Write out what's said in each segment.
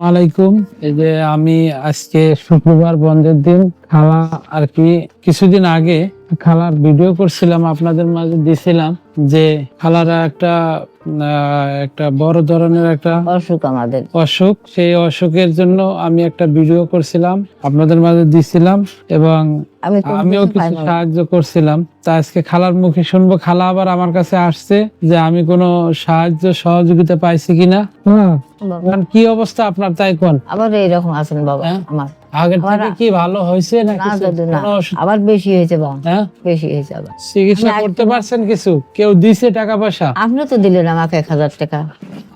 আলাইকুম। এই যে আমি আজকে শুক্রবার বন্ধের দিন। খালা আর কি কিছুদিন আগে খালার ভিডিও করছিলাম আপনাদের মাঝে দিছিলাম যে খালারা একটা একটা বড় ধরনের একটা অসুখ আমাদের। অসুখ। সেই অসুখের জন্য আমি একটা ভিডিও করছিলাম আপনাদের মাঝে দিছিলাম এবং আমিও কিছু। সাহায্য করছিলাম। তা আজকে খালার মুখে শুনব খালা আবার আমার কাছে আসছে যে আমি কোনো সাহায্য সহযোগিতা পাইছি কিনা। হ্যাঁ। এখন কি অবস্থা আপনার তাই কোন? আবার এইরকম আছেন বাবা হ্যাঁ? আমার। আমার- থেকে কি ভালো হয়েছে না আবার বেশি হয়েছে বা হ্যাঁ? বেশি হয়েছে আবার। চিকিৎসা করতে পারছেন কিছু? কেউ দিছে টাকা পয়সা? আপনি তো দিলেন আমাকে এক হাজার টাকা।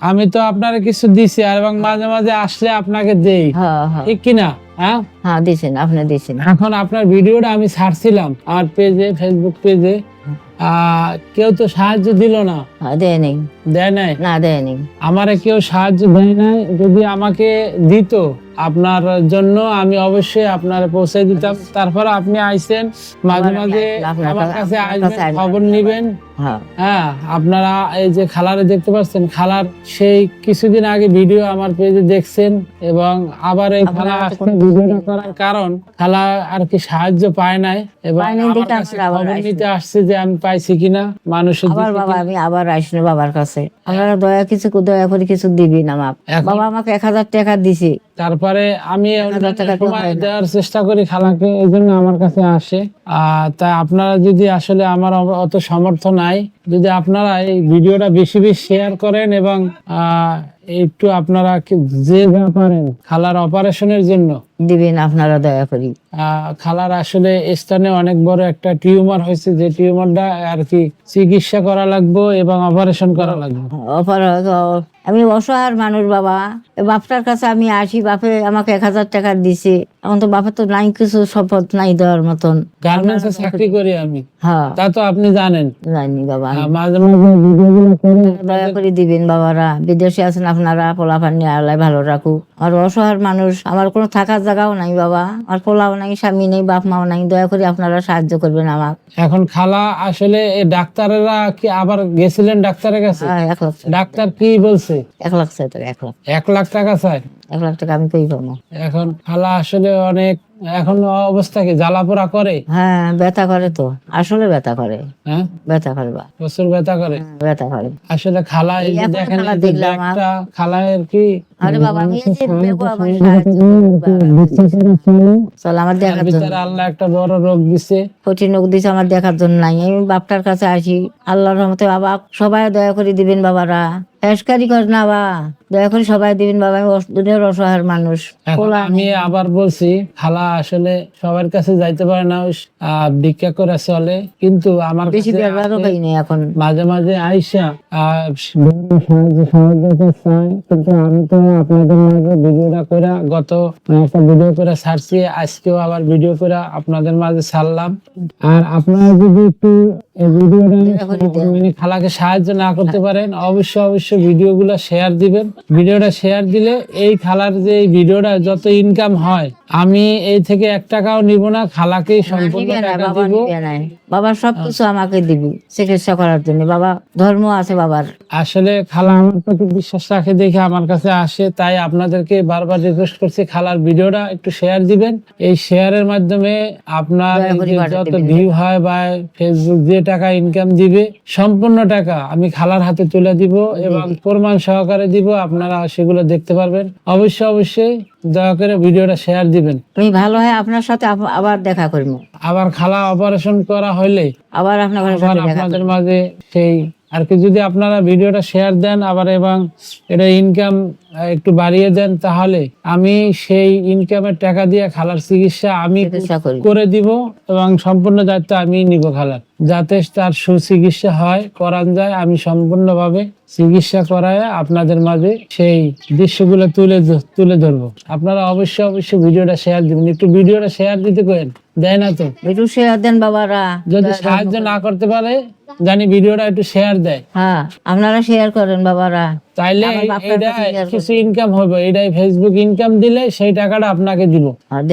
আমি তো আপনারে কিছু দিছি আর এবং মাঝে মাঝে আসলে আপনাকে দেই। হ্যাঁ হ্যাঁ। ঠিক কিনা হ্যাঁ? হ্যাঁ দিছেন আপনি দিছেন এখন আপনার ভিডিওটা আমি ছাড়ছিলাম। আর পেজে ফেসবুক পেজে কেউ তো সাহায্য দিল না। দেয় নেই। না আমারে কেউ সাহায্য দেয় নাই? যদি আমাকে দিত আপনার জন্য আমি অবশ্যই আপনার পৌঁছে দিতাম। তারপর আপনি আইছেন মাঝে মাঝে আমার কাছে- আসবেন খবর নিবেন। হ্যাঁ। হ্যাঁ আপনারা এই যে খালারে দেখতে পাচ্ছেন খালার সেই কিছুদিন আগে ভিডিও আমার পেজে দেখছেন এবং আবার এই খালা ভিডিওটা করার কারণ খালা আর কি সাহায্য পায় নাই। এবং আমার কাছে খবর নিতে আসছে যে আমি পাইছি কিনা মানুষের আবার বাবা আমি আবার আসলো বাবার কাছে। আপনারা দয়া কিছু দয়া করে কিছু দিবেন আমার এখন- বাবা আমাকে এক হাজার টাকা দিছে। তারপরে আমি তো না। দেওয়ার চেষ্টা করি খালাকে এই জন্য আমার কাছে আসে। আর তাই আপনারা যদি আসলে আমার অত সমর্থ নাই যদি আপনারা এই ভিডিওটা বেশি বেশি শেয়ার করেন এবং আহ, একটু আপনারা যে যা পারেন খালার অপারেশনের জন্য। দিবেন আপনারা দয়া করি। খালার আসলে স্থানে অনেক বড় একটা টিউমার হয়েছে যে টিউমারটা আর কি চিকিৎসা করা লাগবে এবং অপারেশন করা লাগবে। আমি অসহায় মানুষ বাবা। বাপটার কাছে আমি আসি বাপে আমাকে এক হাজার টাকা দিছে। এখন তো বাপের তো নাই কিছু শপথ নাই দেওয়ার মতন। গার্মেন্টসে চাকরি করি আমি। হ্যাঁ। তা তো আপনি জানেন। জানি বাবা। মাঝে মাঝে দয়া করে দিবেন বাবারা। বিদেশে আছেন আপনারা পোলাপান নিয়ে আল্লাহ ভালো রাখুক। আর অসহায় মানুষ আমার কোনো থাকার জায়গাও নাই বাবা আর পোলাও নাই স্বামী নেই বাপ মাও নাই দয়া করে আপনারা সাহায্য করবেন আমার এখন খালা আসলে ডাক্তারেরা কি আবার গেছিলেন ডাক্তারের কাছে? হ্যাঁ, এক লাখ ডাক্তার কি বলছে? এক লাখ চাই টাকা এক লাখ এক লাখ টাকা চায় এক লাখ টাকা আমি কই পাবো এখন খালা আসলে অনেক এখন অবস্থা কি? জ্বালাপোড়া করে? হ্যাঁ ব্যথা করে তো। আসলে ব্যথা করে। হ্যাঁ? ব্যথা করে বা। প্রচুর ব্যথা করে? হ্যাঁ, ব্যথা করে। আসলে খালা এই যে দেখেন আর- খালায়ের কি? আরে বাবা আমি চল আমার দেখার জন্য। আল্লাহ একটা বড় রোগ দিছে। কঠিন রোগ দিছে আমার দেখার জন্য নাই। আমি বাপটার কাছে আসি। আল্লাহর রহমতে বাবা সবাই দয়া করে দিবেন বাবারা। এসকারি কর না বা। দয়া করে সবাই দিবেন বাবা আমি অসহায় মানুষ। আমি আবার বলছি খালা আসলে সবার কাছে যাইতে পারে না ভিক্ষা করে চলে। কিন্তু আমার বেশি ব্যবহারও পাই নাই এখন। মাঝে মাঝে আইসা সাহায্য সহযোগিতা চাই কিন্তু আমি তো আপনাদের মাঝে ভিডিওটা করে গত একটা ভিডিও করে ছাড়ছি আজকেও আবার ভিডিও করে আপনাদের মাঝে ছাড়লাম। আর আপনারা যদি একটু এই ভিডিওটা মানে খালাকে সাহায্য না করতে পারেন অবশ্যই অবশ্যই ভিডিওগুলো শেয়ার দিবেন। ভিডিওটা শেয়ার দিলে এই খালার যে ভিডিওটা যত ইনকাম হয় আমি এই থেকে এক টাকাও নিব না খালাকেই সম্পূর্ণ টাকা দিব। বাবা সবকিছু আমাকে দিবি চিকিৎসা করার জন্য। বাবা ধর্ম আছে বাবার। আসলে খালা আমার প্রতি বিশ্বাস রাখে দেখে আমার কাছে আসে তাই আপনাদেরকে বারবার রিকোয়েস্ট করছি খালার ভিডিওটা একটু শেয়ার দিবেন। এই শেয়ারের মাধ্যমে আপনার দয়া যত ভিউ হয় বা ফেসবুক যে টাকা ইনকাম দিবে সম্পূর্ণ টাকা আমি খালার হাতে তুলে দিব। এবং প্রমাণ সহকারে দিব আপনারা সেগুলো দেখতে পারবেন। অবশ্যই অবশ্যই দয়া করে ভিডিওটা শেয়ার দিবেন। আমি ভালো হয় আপনার সাথে আবার দেখা করব আবার খালা অপারেশন করা হলে আবার আপনার আপনাদের মাঝে সেই আর কি যদি আপনারা ভিডিওটা শেয়ার দেন আবার এবং এটা ইনকাম একটু বাড়িয়ে দেন তাহলে আমি সেই ইনকামের টাকা দিয়ে খালার চিকিৎসা আমি করে দিব এবং সম্পূর্ণ দায়িত্ব আমি নিব খালার। যাতে তার সুচিকিৎসা হয় করান যায় আমি সম্পূর্ণভাবে চিকিৎসা করায় আপনাদের মাঝে সেই দৃশ্যগুলো তুলে তুলে ধরবো। আপনারা অবশ্যই অবশ্যই ভিডিওটা শেয়ার দিবেন। একটু ভিডিওটা শেয়ার দিতে কেন দেয় না তো? একটু শেয়ার দেন বাবারা। যদি সাহায্য না করতে পারে জানি ভিডিওটা একটু শেয়ার দেয়। হ্যাঁ আপনারা শেয়ার করেন বাবারা। তাইলে কিছু ইনকাম হবে এটাই ফেসবুক ইনকাম দিলে সেই টাকাটা আপনাকে দিব। হ্যাঁ,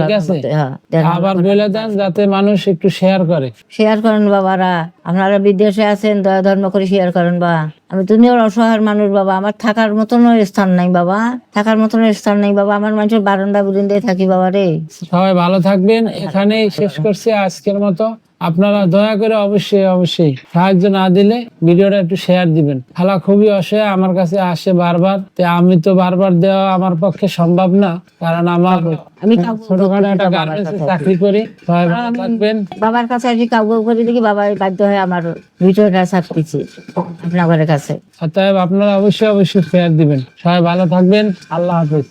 ঠিক আছে? হ্যাঁ আবার বলে দেন যাতে মানুষ একটু শেয়ার করে। শেয়ার করেন বাবারা আপনারা বিদেশে আছেন দয়া ধর্ম করে শেয়ার করেন বা আমি দুনিয়ার অসহায় মানুষ বাবা আমার থাকার মতন স্থান নাই বাবা থাকার মতন স্থান নাই বাবা আমার মানুষের বারান্দা বুরিন্দায় থাকি বাবা রে। সবাই ভালো থাকবেন এখানেই শেষ করছি আজকের মতো। আপনারা দয়া করে অবশ্যই অবশ্যই সাহায্য না দিলে ভিডিওটা একটু শেয়ার দিবেন। খালা খুবই অসহায় আমার কাছে আসে বারবার। তো আমি তো বারবার দেওয়া আমার পক্ষে সম্ভব না কারণ আমার আমি ছোটখাটো একটা গার্মেন্টসে চাকরি করি। থাকবেন। বাবার কাছে করে দেখি বাবা বাধ্য হয়ে আমার ভিডিওটা ছাড়তেছি আপনাদের কাছে। অতএব আপনারা অবশ্যই অবশ্যই শেয়ার দিবেন। সবাই ভালো থাকবেন। আল্লাহ হাফেজ।